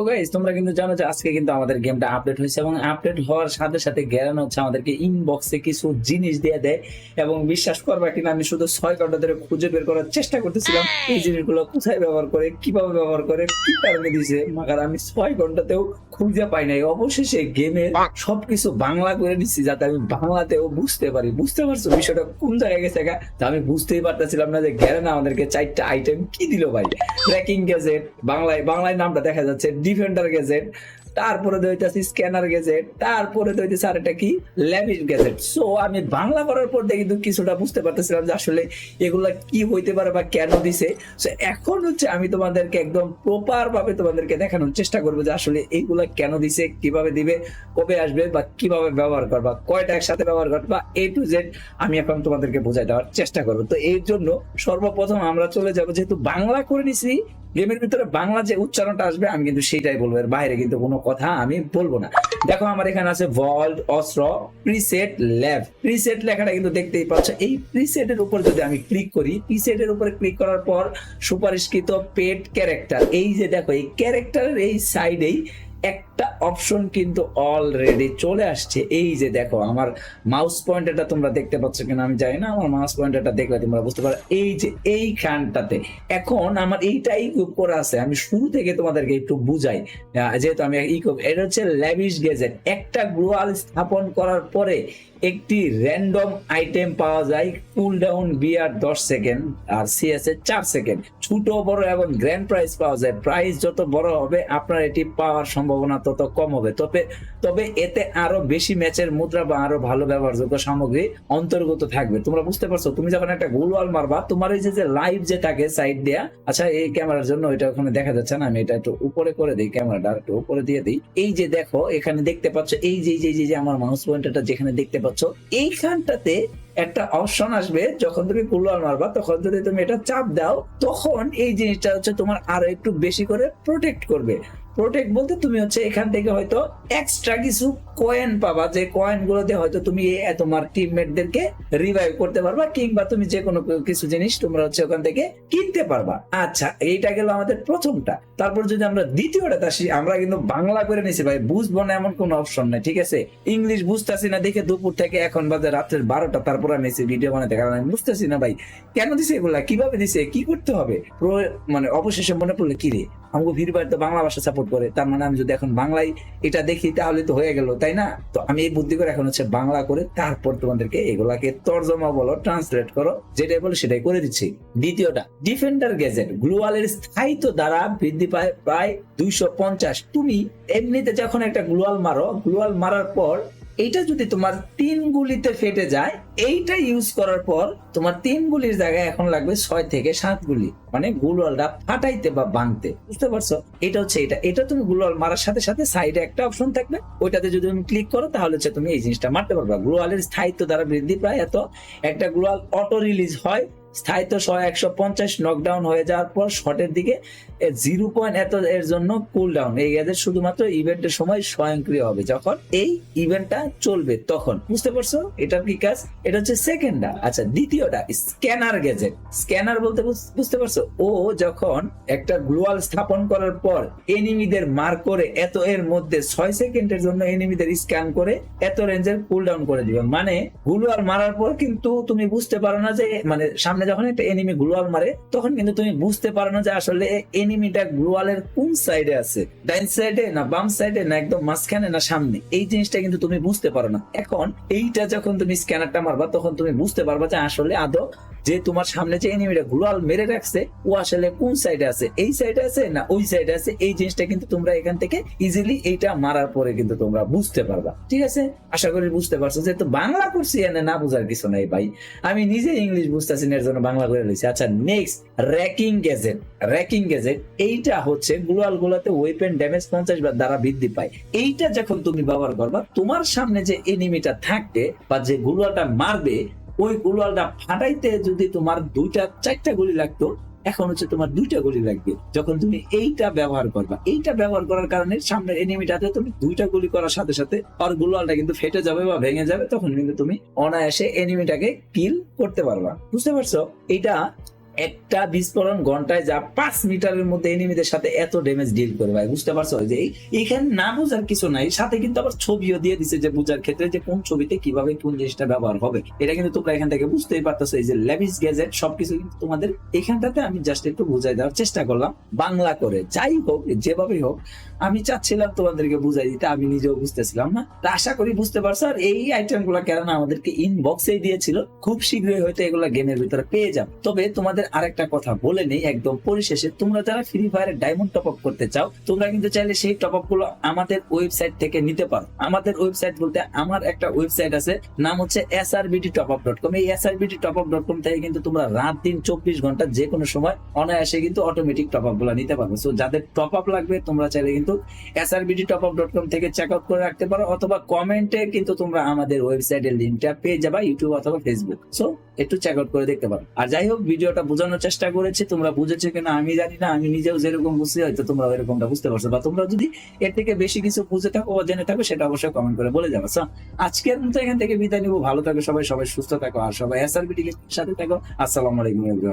তো গাইস তোমরা কিন্তু জানো যে আজকে কিন্তু আমাদের গেমটা আপডেট হয়েছে এবং আপডেট হওয়ার সাথে সাথে গ্যারান হচ্ছে আমাদেরকে ইনবক্সে কিছু জিনিস দিয়ে দেয় এবং বিশ্বাস করবা কিনা আমি শুধু ছয় ঘণ্টা ধরে খুঁজে বের করার চেষ্টা করতেছিলাম। এই জিনিসগুলো কোথায় ব্যবহার করে কীভাবে ব্যবহার করে কি কারণে দিছে মাগার আমি ছয় ঘন্টাতেও খুঁজে পাই নাই। অবশেষে গেমের সবকিছু বাংলা করে নিচ্ছি যাতে আমি বাংলাতেও বুঝতে পারি। বুঝতে পারছ বিষয়টা কোন জায়গায় গেছে গা? তা আমি বুঝতেই পারতেছিলাম না যে গ্যারেন আমাদেরকে চারটা আইটেম কি দিল ভাই? ট্র্যাকিং গ্যাজেট বাংলায় বাংলায় নামটা দেখা যাচ্ছে ডিফেন্ডার গ্যাজেট তারপরে দইতেছে স্ক্যানার গ্যাজেট তারপরে দইতেছে আর একটা কি? ল্যাবিশ গ্যাজেট সো আমি বাংলা করার পর দেখি কিন্তু কিছুটা বুঝতে পারতেছিলাম যে আসলে এগুলা কি হইতে পারে বা কেন দিছে। সো এখন হচ্ছে আমি তোমাদেরকে একদম প্রপার ভাবে তোমাদেরকে দেখানোর চেষ্টা করব যে আসলে এইগুলা কেন দিছে, কীভাবে দিবে, কবে আসবে বা কীভাবে ব্যবহার করবা, কয়টা একসাথে ব্যবহার করবা এ টু জেড আমি এখন তোমাদেরকে বোঝাই দেওয়ার চেষ্টা করব। তো এর জন্য সর্বপ্রথম আমরা চলে যাব, যেহেতু বাংলা করে নিছি গেমের ভিতরে বাংলা যে উচ্চারণটা আসবে, আমি কিন্তু সেটাই বলব। এর বাইরে কিন্তু কোনো কথা আমি বলব না। দেখো আমার এখানে আছে ভল্ট অস্ত্র প্রিসেট ল্যাব প্রিসেট লেখাটা কিন্তু দেখতেই পাচ্ছ। এই প্রিসেটের উপর যদি আমি ক্লিক করি প্রিসেটের উপরে ক্লিক করার পর সুপারিশকৃত পেট ক্যারেক্টার এই যে দেখো, এই ক্যারেক্টারের এই সাইডেই একটা অপশন কিন্তু অলরেডি চলে আসছে। এই যে দেখো, আমার মাউস পয়েন্টারটা তোমরা দেখতে পাচ্ছ কিনা আমি জানি না, আমার মাউস পয়েন্টারটা দেখলে তোমরা বুঝতে পারো। এই যে এইখানটাতে এখন আমার এইটাই করে আছে, আমি শুরু থেকে তোমাদেরকে একটু বুঝাই। যেহেতু আমি ই এটা হচ্ছে ল্যাবিশ গেজেট একটা গ্লোয়াল স্থাপন করার পরে একটি র্যান্ডম আইটেম পাওয়া যায় কুল ডাউন বিয়ার দশ সেকেন্ড আর সিএস এর চার সেকেন্ড ছোট, বড় এবং গ্র্যান্ড প্রাইজ পাওয়া যায়। প্রাইজ যত বড় হবে, আপনার এটি পাওয়ার সম্ভাবনা তত কম হবে। তবে তবে এতে আরও বেশি ম্যাচের মুদ্রা বা আরও ভালো ব্যবহারযোগ্য সামগ্রী অন্তর্গত থাকবে। তোমরা বুঝতে পারছ? তুমি যখন একটা গোলওয়াল মারবা, তোমার এই যে লাইভ যে থাকে সাইড দেয়া আচ্ছা এই ক্যামেরার জন্য এটা ওখানে দেখা যাচ্ছে না, আমি এটা একটু উপরে করে দিই ক্যামেরাটা একটু উপরে দিয়ে দিই। এই যে দেখো, এখানে দেখতে পাচ্ছ, এই যে যে আমার মাউস পয়েন্টারটা যেখানে দেখতে পাচ্ছ, এইখানটাতে একটা অপশন আসবে, যখন তুমি কুলোয়াল মারবা, তখন যদি তুমি এটা চাপ দাও, তখন এই জিনিসটা হচ্ছে তোমার আরও একটু বেশি করে প্রোটেক্ট করবে। প্রোটেক্ট বলতে তুমি হচ্ছে এখান থেকে হয়তো এক্সট্রা কিছু কয়েন পাবা, যে কয়েন গুলোতে হয়তো তুমি তোমার টিমমেটদেরকে রিভাইভ করতে পারবা, কিংবা তুমি যে কোনো কিছু জিনিস তোমরা হচ্ছে ওখান থেকে কিনতে পারবা। আচ্ছা এইটা গেল আমাদের প্রথমটা। তারপর যদি আমরা দ্বিতীয়টা আসি, আমরা কিন্তু বাংলা করে নিছি, ভাই। বুঝব না এমন কোনো অপশন নাই, ঠিক আছে? ইংলিশ বুঝতেছি না, দেখে দুপুর থেকে এখন বাজে রাত্রের বারোটা তারপর আমি এসে ভিডিও আমি বুঝতেছি না ভাই, কেন দিছে এগুলা? কীভাবে দিছে? কি করতে হবে? মানে অবশেষে মনে পড়লে, কি রে? আমাকে ভিড় তো বাংলা ভাষা সাপোর্ট করে। তার মানে আমি যদি এখন বাংলায় এটা দেখি, তাহলে তো হয়ে গেল, তাই না? তো আমি এই বুদ্ধি করে এখন হচ্ছে বাংলা করে তারপর তোমাদেরকে এগুলাকে তর্জমা বলো ট্রান্সলেট করো, যেটাই বলো সেটাই করে দিচ্ছি। দ্বিতীয়টা ডিফেন্ডার গ্যাজেট গ্লোয়ালের স্থায়িত্ব দ্বারা বৃদ্ধি পায় প্রায় দুইশো পঞ্চাশ। তুমি এমনিতে যখন একটা গ্লোয়াল মারো গ্লোয়াল মারার পর এইটা যদি তোমার তিন গুলিতে ফেটে যায়, এইটা ইউজ করার পর তোমার তিন গুলির জায়গায় এখন লাগবে ছয় থেকে সাত গুলি। মানে গুলওয়ালটা ফাটাইতে বা ভাঙতে বুঝতে পারছ? এটা হচ্ছে এটা। এটা তুমি গুলওয়াল মারার সাথে সাথে সাইডে একটা অপশন থাকবে। ওইটাতে যদি তুমি ক্লিক করো, তাহলে হচ্ছে তুমি এই জিনিসটা মারতে পারবা। গ্লোয়ালের স্থায়িত্ব দ্বারা বৃদ্ধি পায়। এত একটা গ্লোয়াল অটো রিলিজ হয়। স্থায়িত্ব সহ একশো পঞ্চাশ নকডাউন হয়ে যাওয়ার পর শটের দিকে জিরো পয়েন্ট এত এর জন্য কুল ডাউন এই গ্যাজেট শুধুমাত্র ইভেন্টের সময় স্বয়ংক্রিয় হবে। যখন এই ইভেন্টটা চলবে তখন, বুঝতে পারছ? এটার কি কাজ? এটা হচ্ছে সেকেন্ডটা আচ্ছা দ্বিতীয়টা স্ক্যানার গ্যাজেট স্ক্যানার বলতে বুঝতে পারছ? ও যখন একটা গ্লোয়াল স্থাপন করার পর এনিমিদের মার করে এত এর মধ্যে ছয় সেকেন্ডের জন্য এনিমিদের স্ক্যান করে এত রেঞ্জের কুল ডাউন করে দিবে। মানে গ্লোয়াল মারার পর কিন্তু তুমি বুঝতে পারো না যে মানে সামনে যখন একটা এনিমি গ্লোয়াল মারে, তখন কিন্তু তুমি বুঝতে পারো না যে আসলে এনিমিটা গ্লোয়ালের কোন সাইডে আছে। ডাইন সাইডে না বাম সাইডে না একদম মাঝখানে না সামনে? এই জিনিসটা কিন্তু তুমি বুঝতে পারো না। এখন এইটা যখন তুমি স্ক্যানারটা মারবা, তখন তুমি বুঝতে পারবা যে আসলে আদৌ যে তোমার সামনে যে এনিমিটা গ্লোয়াল মেরে রাখছে, ও আসলে কোন সাইডে আছে? এই সাইডে আছে না ওই সাইডে আছে? এই জিনিসটা কিন্তু তোমরা এখান থেকে ইজিলি এইটা মারার পরে কিন্তু তোমরা বুঝতে পারবা। ঠিক আছে? আশা করি বুঝতে পারছ। যেহেতু বাংলা করছি, এনে না বোঝার কিছু নাই ভাই। আমি নিজে ইংলিশ বুঝতেছি এর জন্য বাংলা করে লইছি আচ্ছা next racking gadget racking gadget এইটা হচ্ছে গ্লোয়াল গুলাতে ওয়েপেন ড্যামেজ পঞ্চাশ বার দ্বারা বৃদ্ধি পায়। এইটা যখন তুমি ব্যবহার করবা, তোমার সামনে যে এনিমিটা থাকবে বা যে গুলোয়ালটা মারবে ওই গুলোয়ালটা ফাটাইতে যদি তোমার দুইটা, চারটা গুলি লাগতো, এখন হচ্ছে তোমার দুইটা গুলি লাগবে। যখন তুমি এইটা ব্যবহার করবা। এইটা ব্যবহার করার কারণে সামনের এনিমিটাতে তুমি দুইটা গুলি করার সাথে সাথে আর গুলোয়ালটা কিন্তু ফেটে যাবে বা ভেঙে যাবে, তখন কিন্তু তুমি অনায়াসে এনিমিটাকে কিল করতে পারবা। বুঝতে পারছ? এটা একটা বিস্ফোরণ ঘন্টায় যা পাঁচ মিটারের মধ্যে এনিমিদের সাথে এত ড্যামেজ ডিল করে ভাই, বুঝতে পারছ? যে এখানে না বোঝার কিছু নাই, সাথে কিন্তু আবার ছবিও দিয়ে দিছে যে বোঝার ক্ষেত্রে যে কোন ছবিতে কীভাবে কোন জিনিসটা ব্যবহার হবে। এটা কিন্তু তোমরা এখান থেকে বুঝতেই পারতেছো, এই যে ল্যাবিস গ্যাজেট সবকিছু কিন্তু তোমাদের এখানটাতে আমি জাস্ট একটু বুঝাই দেওয়ার চেষ্টা করলাম। বাংলা করে, যাই হোক, যেভাবেই হোক, আমি চাচ্ছিলাম তোমাদেরকে বুঝাই দিতে, আমি নিজেও বুঝতেছিলাম না। তা আশা করি বুঝতে পারছ, আর এই আইটেমগুলা কেন আমাদেরকে ইনবক্সেই দিয়েছিল, খুব শীঘ্রই হয়তো এগুলা গেমের ভিতরে পেয়ে যাবে। তবে তোমাদের আরেকটা কথা বলে নেই, একদম পরিশেষে। তোমরা যারা ফ্রি ফায়ারে ডায়মন্ড টপ আপ করতে চাও, তোমরা কিন্তু চাইলে সেই টপ আপগুলো আমাদের ওয়েবসাইট থেকে নিতে পারো। আমাদের ওয়েবসাইট বলতে আমার একটা ওয়েবসাইট আছে, নাম হচ্ছে এস আর বিটি টপ আপ ডট কম এই এস আর বিটি টপ আপ ডট কম থেকে কিন্তু তোমরা রাত দিন চব্বিশ ঘণ্টা যে কোনো সময় অনায়াসে কিন্তু অটোমেটিক টপ আপগুলো নিতে পারবে। সো যাদের টপ আপ লাগবে, তোমরা চাইলে কিন্তু এস আর বিটি টপ আপ ডট কম থেকে চেক আউট করে রাখতে পারো, অথবা কমেন্টে কিন্তু তোমরা আমাদের ওয়েবসাইটের লিঙ্কটা পেয়ে যাবা ইউটিউব অথবা ফেসবুক সো একটু চেক আউট করে দেখতে পারো। আর যাই হোক, ভিডিওটা বোঝানোর চেষ্টা করেছি, তোমরা বুঝেছ কিনা আমি জানি না, আমি নিজেও যেরকম বুঝছি হয়তো তোমরা এরকমটা বুঝতে পারছ বা তোমরা যদি এর থেকে বেশি কিছু বুঝে থাকো বা জেনে থাকো সেটা অবশ্যই কমেন্ট করে বলে যাব। সো আজকের মতো এখান থেকে বিদায় নিবো। ভালো থাকো সবাই সবাই সুস্থ থাকো আর সবাই এসআরবি আর সাথে থাকো। আসসালামু আলাইকুম.